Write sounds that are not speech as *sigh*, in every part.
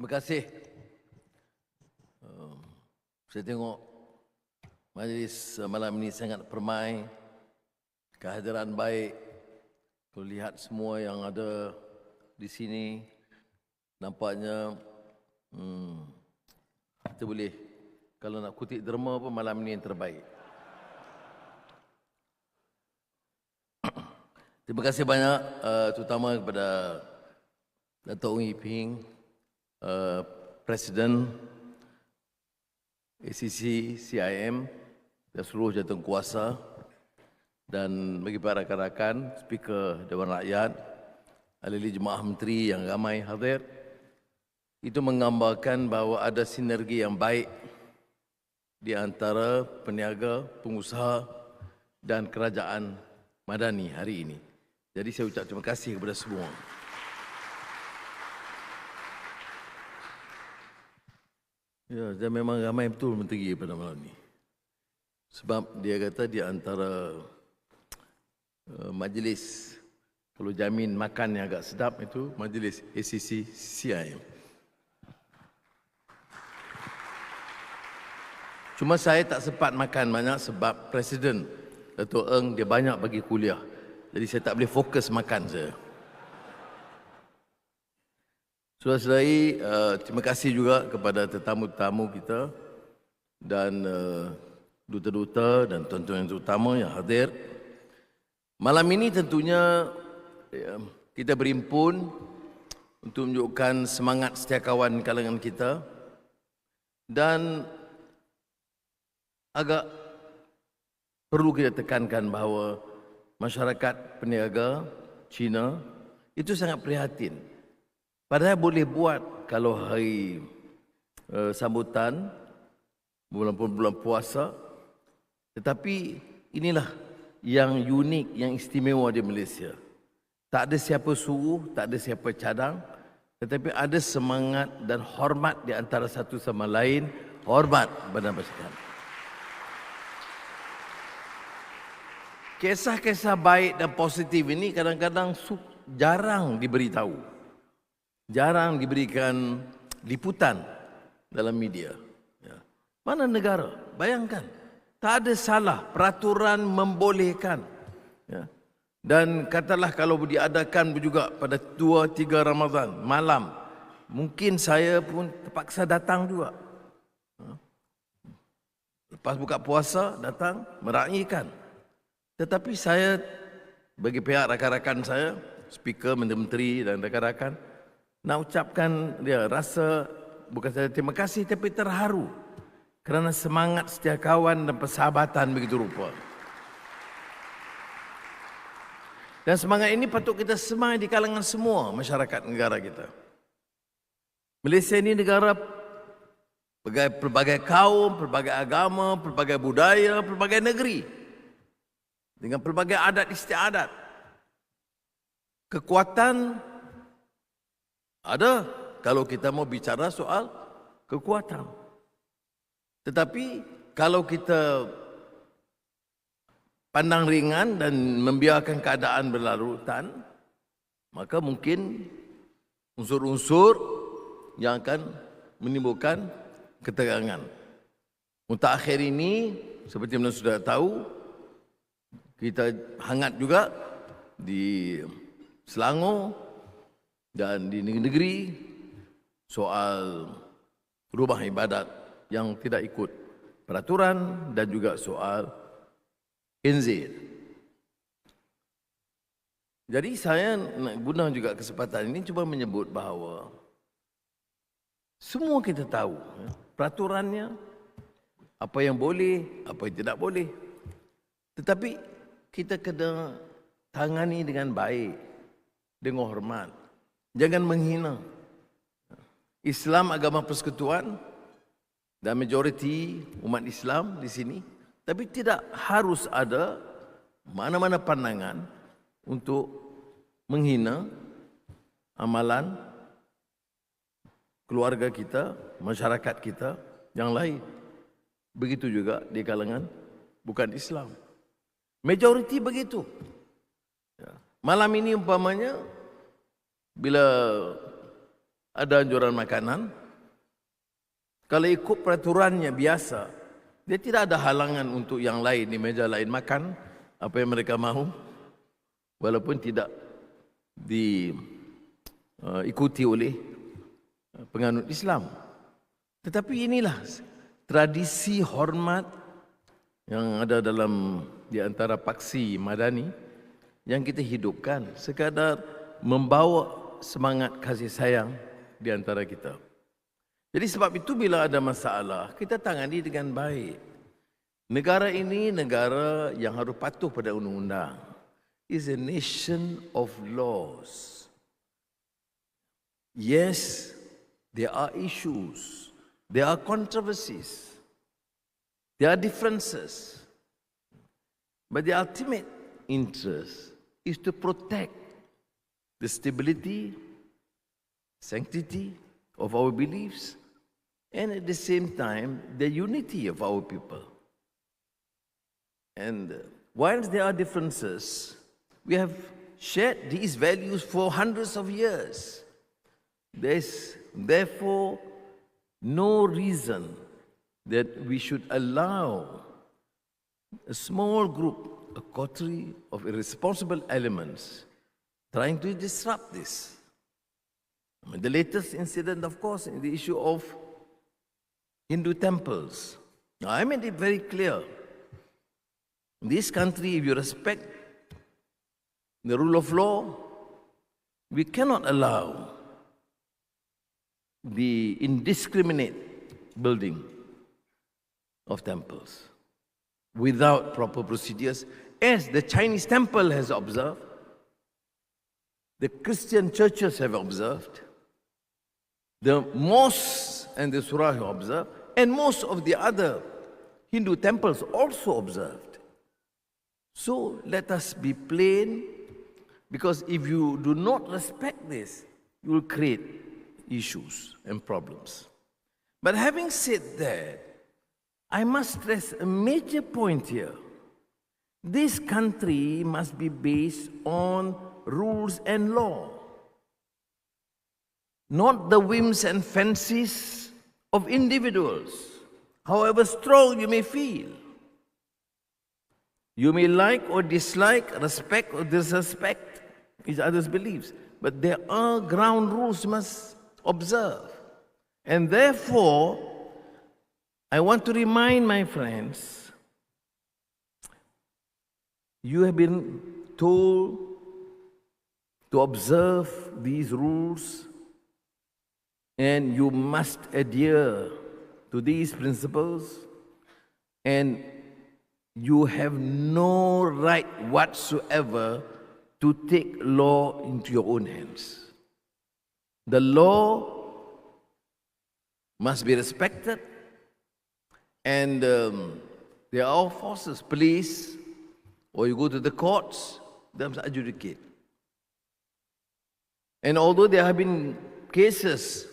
Terima kasih. Um, saya tengok majlis uh, malam ini sangat permai. Kehadiran baik. Kalau lihat semua yang ada di sini, nampaknya hmm, kita boleh, kalau nak kutip derma pun malam ini yang terbaik. *coughs* Terima kasih banyak uh, terutama kepada Datuk Ong Yi Ping, uh, Presiden ACC CIM dan seluruh jawatan kuasa dan bagi para rakan-rakan, speaker Dewan Rakyat, ahli jemaah menteri yang ramai hadir, itu menggambarkan bahawa ada sinergi yang baik di antara peniaga, pengusaha dan kerajaan madani hari ini. Jadi saya ucap terima kasih kepada semua. Ya, dan memang ramai betul menteri pada malam ini. Sebab dia kata di antara uh, majlis kalau jamin makan yang agak sedap itu majlis ACC CIM. Cuma saya tak sempat makan banyak sebab Presiden Dato' Eng dia banyak bagi kuliah. Jadi saya tak boleh fokus makan saya. Saudara-saudari, uh, terima kasih juga kepada tetamu-tetamu kita dan uh, duta-duta dan tuan-tuan yang terutama yang hadir. Malam ini tentunya ya, kita berimpun untuk menunjukkan semangat setiap kawan kalangan kita dan agak perlu kita tekankan bahawa masyarakat peniaga Cina itu sangat prihatin Padahal boleh buat kalau hari uh, sambutan bulan-bulan puasa. Tetapi inilah yang unik, yang istimewa di Malaysia. Tak ada siapa suruh, tak ada siapa cadang. Tetapi ada semangat dan hormat di antara satu sama lain. Hormat badan pasukan. Kisah-kisah baik dan positif ini kadang-kadang jarang diberitahu jarang diberikan liputan dalam media. Ya. Mana negara? Bayangkan. Tak ada salah. Peraturan membolehkan. Ya. Dan katalah kalau diadakan juga pada 2-3 Ramadan malam. Mungkin saya pun terpaksa datang juga. Ya. Lepas buka puasa, datang meraihkan. Tetapi saya, bagi pihak rakan-rakan saya, speaker, menteri-menteri dan rakan-rakan, nak ucapkan dia rasa bukan saja terima kasih tapi terharu kerana semangat setiap kawan dan persahabatan begitu rupa. Dan semangat ini patut kita semai di kalangan semua masyarakat negara kita. Malaysia ini negara pelbagai kaum, pelbagai agama, pelbagai budaya, pelbagai negeri. Dengan pelbagai adat istiadat. Kekuatan ada kalau kita mau bicara soal kekuatan. Tetapi kalau kita pandang ringan dan membiarkan keadaan berlarutan, maka mungkin unsur-unsur yang akan menimbulkan ketegangan. Untuk akhir ini, seperti mana sudah tahu, kita hangat juga di Selangor, dan di negeri-negeri soal rumah ibadat yang tidak ikut peraturan dan juga soal NZ. Jadi saya nak guna juga kesempatan ini cuba menyebut bahawa semua kita tahu ya, peraturannya apa yang boleh, apa yang tidak boleh. Tetapi kita kena tangani dengan baik, dengan hormat. Jangan menghina. Islam agama persekutuan dan majoriti umat Islam di sini. Tapi tidak harus ada mana-mana pandangan untuk menghina amalan keluarga kita, masyarakat kita yang lain. Begitu juga di kalangan bukan Islam. Majoriti begitu. Ya. Malam ini umpamanya bila ada anjuran makanan. Kalau ikut peraturannya biasa, dia tidak ada halangan untuk yang lain di meja lain makan apa yang mereka mahu. Walaupun tidak diikuti uh, oleh penganut Islam. Tetapi inilah tradisi hormat yang ada dalam di antara paksi madani yang kita hidupkan sekadar membawa semangat kasih sayang di antara kita. Jadi sebab itu bila ada masalah, kita tangani dengan baik. Negara ini negara yang harus patuh pada undang-undang. Is a nation of laws. Yes, there are issues. There are controversies. There are differences. But the ultimate interest is to protect the stability, sanctity of our beliefs, and at the same time, the unity of our people. And uh, whilst there are differences, we have shared these values for hundreds of years. There's therefore no reason that we should allow a small group, a coterie of irresponsible elements trying to disrupt this. The latest incident, of course, is the issue of Hindu temples. Now, I made it very clear. In this country, if you respect the rule of law, we cannot allow the indiscriminate building of temples without proper procedures, as the Chinese temple has observed, the Christian churches have observed, the mosques and the surah have observed, and most of the other Hindu temples also observed. So let us be plain, because if you do not respect this, you will create issues and problems. But having said that, I must stress a major point here. This country must be based on rules and law, not the whims and fancies of individuals, however strong you may feel. You may like or dislike, respect or disrespect each other's beliefs, but there are ground rules must observe. And therefore, I want to remind my friends you have been told to observe these rules and you must adhere to these principles and you have no right whatsoever to take law into your own hands. The law must be respected, and um, there are forces, police, or you go to the courts, they must adjudicate. And although there have been cases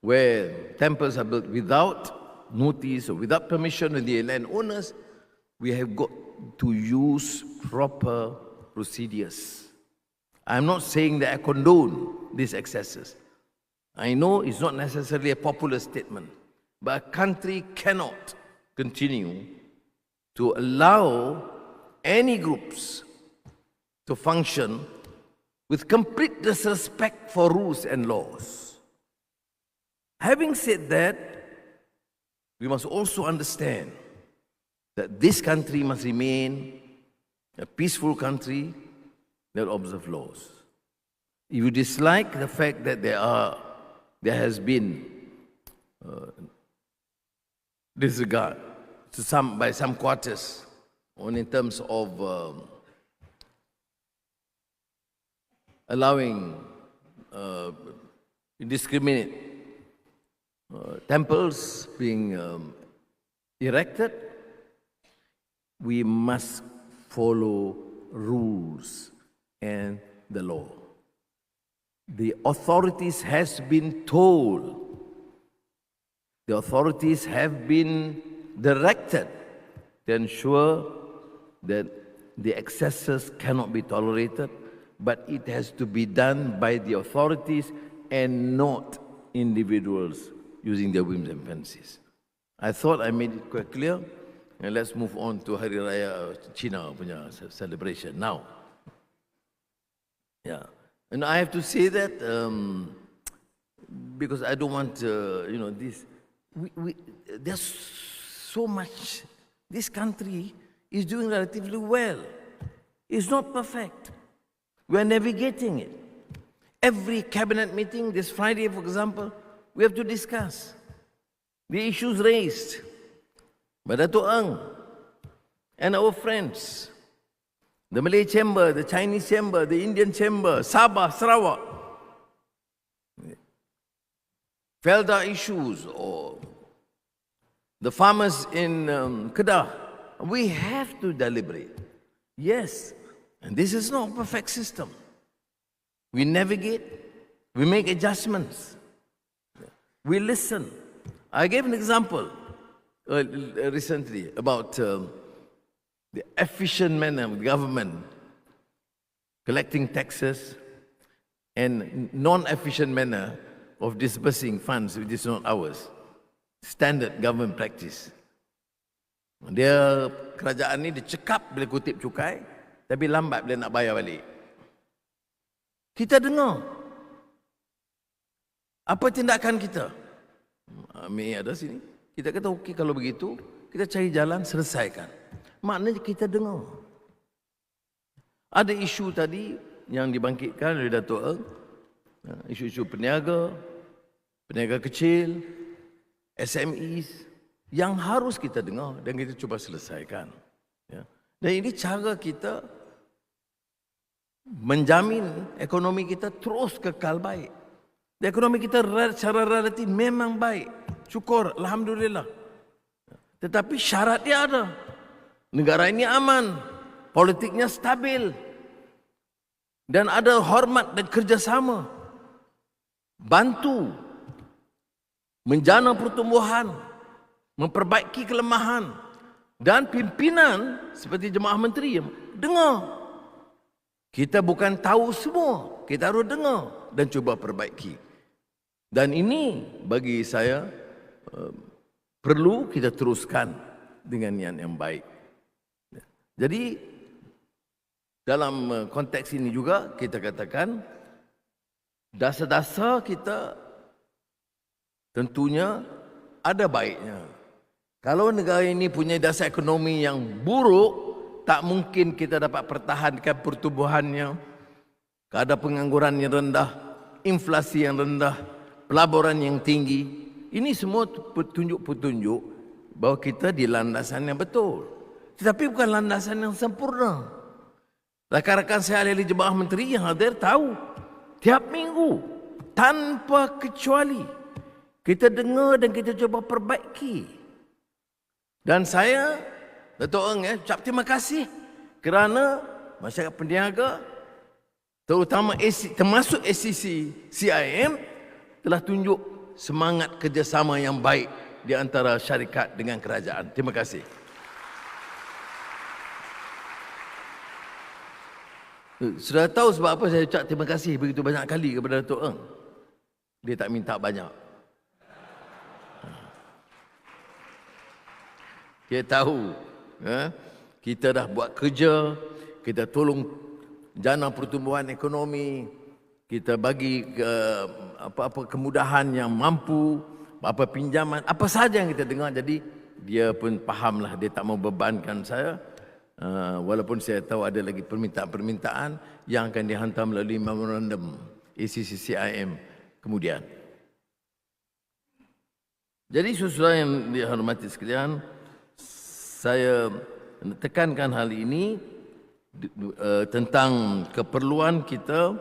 where temples are built without notice or without permission of the landowners, we have got to use proper procedures. I'm not saying that I condone these excesses. I know it's not necessarily a popular statement, but a country cannot continue to allow any groups to function with complete disrespect for rules and laws. Having said that, we must also understand that this country must remain a peaceful country that observes laws. If you dislike the fact that there are, there has been uh, disregard to some by some quarters, on in terms of um, allowing uh, indiscriminate uh, temples being um, erected, we must follow rules and the law. The authorities has been told, the authorities have been directed to ensure that the excesses cannot be tolerated but it has to be done by the authorities and not individuals using their whims and fancies. I thought I made it quite clear. And let's move on to Hari Raya China punya celebration now. Yeah. And I have to say that um, because I don't want, uh, you know, this. We, we, there's so much. This country is doing relatively well. It's not perfect. We are navigating it. Every cabinet meeting, this Friday, for example, we have to discuss the issues raised by Dato' Ang and our friends. The Malay Chamber, the Chinese Chamber, the Indian Chamber, Sabah, Sarawak. Felda issues or the farmers in um, Kedah. We have to deliberate. Yes, and this is not a perfect system. We navigate, we make adjustments, we listen. I gave an example uh, recently about um, the efficient manner of government collecting taxes and non-efficient manner of disbursing funds which is not ours. Standard government practice. Dia kerajaan ni cekap bila kutip cukai tapi lambat bila nak bayar balik. Kita dengar. Apa tindakan kita? Amir ada sini. Kita kata okey kalau begitu, kita cari jalan selesaikan. Maknanya kita dengar. Ada isu tadi yang dibangkitkan oleh Dato' Eng, ya, isu-isu peniaga, peniaga kecil, SMEs yang harus kita dengar dan kita cuba selesaikan. Ya. Dan ini cara kita menjamin ekonomi kita terus kekal baik. Ekonomi kita secara relatif memang baik. Syukur, Alhamdulillah. Tetapi syarat dia ada. Negara ini aman. Politiknya stabil. Dan ada hormat dan kerjasama. Bantu. Menjana pertumbuhan. Memperbaiki kelemahan. Dan pimpinan seperti jemaah menteri dengar. Kita bukan tahu semua. Kita harus dengar dan cuba perbaiki. Dan ini bagi saya uh, perlu kita teruskan dengan niat yang baik. Jadi dalam uh, konteks ini juga kita katakan dasar-dasar kita tentunya ada baiknya. Kalau negara ini punya dasar ekonomi yang buruk, tak mungkin kita dapat pertahankan pertumbuhannya, keadaan pengangguran yang rendah, inflasi yang rendah, pelaburan yang tinggi. Ini semua petunjuk-petunjuk bahawa kita di landasan yang betul. Tetapi bukan landasan yang sempurna. Rakan-rakan saya ahli jemaah menteri yang hadir tahu tiap minggu tanpa kecuali kita dengar dan kita cuba perbaiki. Dan saya Dato' Eng ya, ucap terima kasih kerana masyarakat peniaga terutama AC, termasuk ACC CIM telah tunjuk semangat kerjasama yang baik di antara syarikat dengan kerajaan. Terima kasih. Eh, Sudah tahu sebab apa saya ucap terima kasih begitu banyak kali kepada Dato' Eng? Dia tak minta banyak. Dia tahu ya, kita dah buat kerja, kita tolong jana pertumbuhan ekonomi, kita bagi apa-apa kemudahan yang mampu, apa pinjaman, apa saja yang kita dengar. Jadi dia pun fahamlah dia tak mau bebankan saya. Uh, walaupun saya tahu ada lagi permintaan-permintaan yang akan dihantar melalui memorandum ACCCIM kemudian. Jadi saudara yang dihormati sekalian, saya tekankan hal ini uh, tentang keperluan kita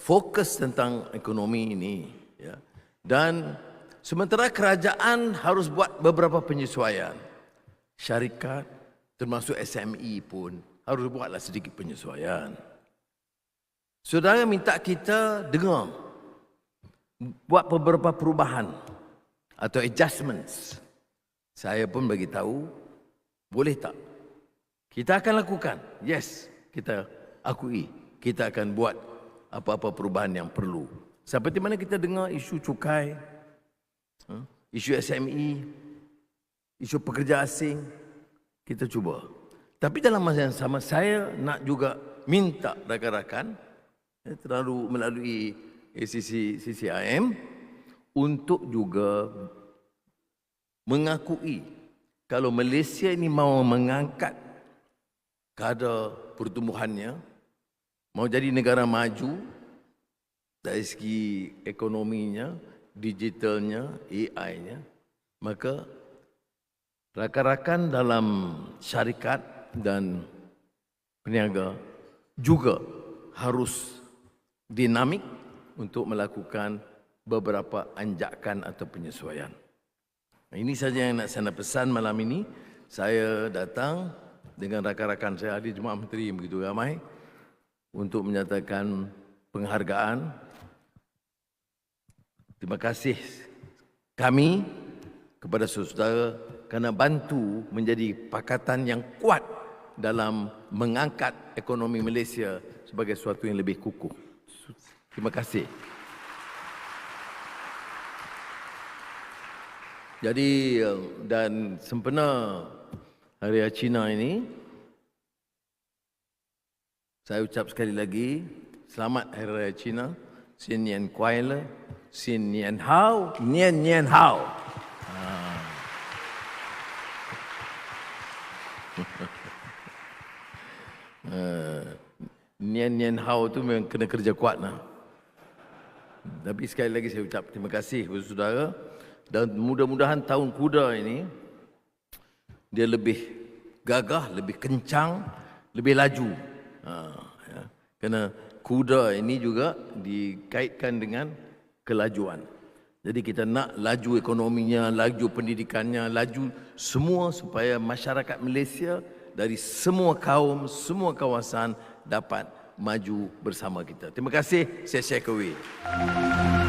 fokus tentang ekonomi ini ya. dan sementara kerajaan harus buat beberapa penyesuaian. Syarikat termasuk SME pun harus buatlah sedikit penyesuaian. Saudara minta kita dengar buat beberapa perubahan atau adjustments. Saya pun bagi tahu boleh tak? Kita akan lakukan. Yes, kita akui. Kita akan buat apa-apa perubahan yang perlu. Seperti mana kita dengar isu cukai, Ha? Isu SME, isu pekerja asing, kita cuba. Tapi dalam masa yang sama, saya nak juga minta rakan-rakan, eh, terlalu melalui ACC CCIM, untuk juga mengakui kalau Malaysia ini mau mengangkat kadar pertumbuhannya, mau jadi negara maju dari segi ekonominya, digitalnya, AI-nya, maka rakan-rakan dalam syarikat dan peniaga juga harus dinamik untuk melakukan beberapa anjakan atau penyesuaian. Ini saja yang nak saya nak pesan malam ini. Saya datang dengan rakan-rakan saya ahli Jumaat Menteri begitu ramai untuk menyatakan penghargaan. Terima kasih kami kepada saudara kerana bantu menjadi pakatan yang kuat dalam mengangkat ekonomi Malaysia sebagai sesuatu yang lebih kukuh. Terima kasih. Jadi eh, dan sempena Hari Cina ini saya ucap sekali lagi selamat Hari Raya Cina. Xin Nian Kuai Le, Xin Nian Hao, Nian Nian Hao. *laughs* Uh, Nian Nian Hao tu memang kena kerja kuat lah. Tapi sekali lagi saya ucap terima kasih kepada saudara dan mudah-mudahan tahun kuda ini dia lebih gagah, lebih kencang, lebih laju. Ha, ya. Kerana kuda ini juga dikaitkan dengan kelajuan. Jadi kita nak laju ekonominya, laju pendidikannya, laju semua supaya masyarakat Malaysia dari semua kaum, semua kawasan dapat maju bersama kita. Terima kasih. Saya Sheikh Thank